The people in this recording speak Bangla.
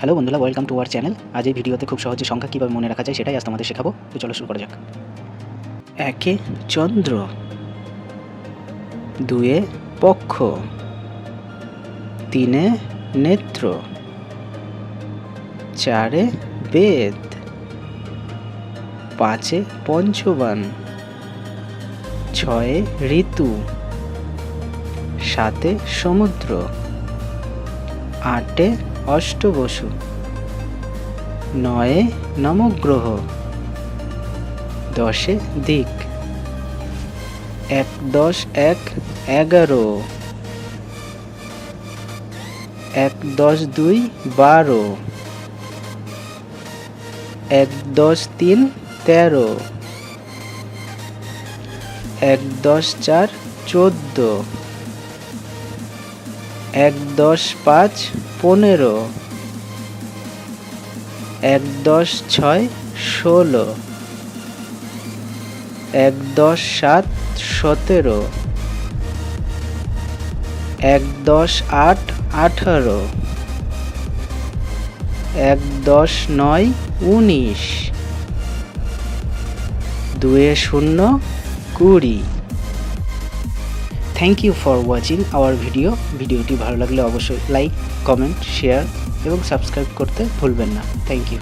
হ্যালো বন্ধুরা ওয়েলকাম টু আওয়ার চ্যানেল আজ এই ভিডিওতে খুব সহজে সংখ্যা কীভাবে মনে রাখা যায় সেটাই আজ তোমাদের শেখাবো। তো চলো শুরু করা যাক। একে চন্দ্র, দুয়ে পক্ষ, তিনে নেত্র, চারে বেদ, পাঁচে পঞ্চবান, ছয়ে ঋতু, সাতে সমুদ্র, আটে অষ্টবসু। নয়ে নবগ্রহ দশে দিক। এক দশ এক এগারো। এক দশ দুই বারো। এক দশ তিন তেরো। এক দশ চার চোদ্দ। এক দশ পাঁচ পনেরো। এক দশ ছয় ষোলো। এক দশ সাত সতেরো। এক দশ আট আঠারো। এক দশ নয় উনিশ। দুয়ে শূন্য কুড়ি। Thank you for watching our video ভিডিওটি ভালো লাগলে অবশ্যই লাইক কমেন্ট শেয়ার এবং সাবস্ক্রাইব করতে ভুলবেন না। Thank you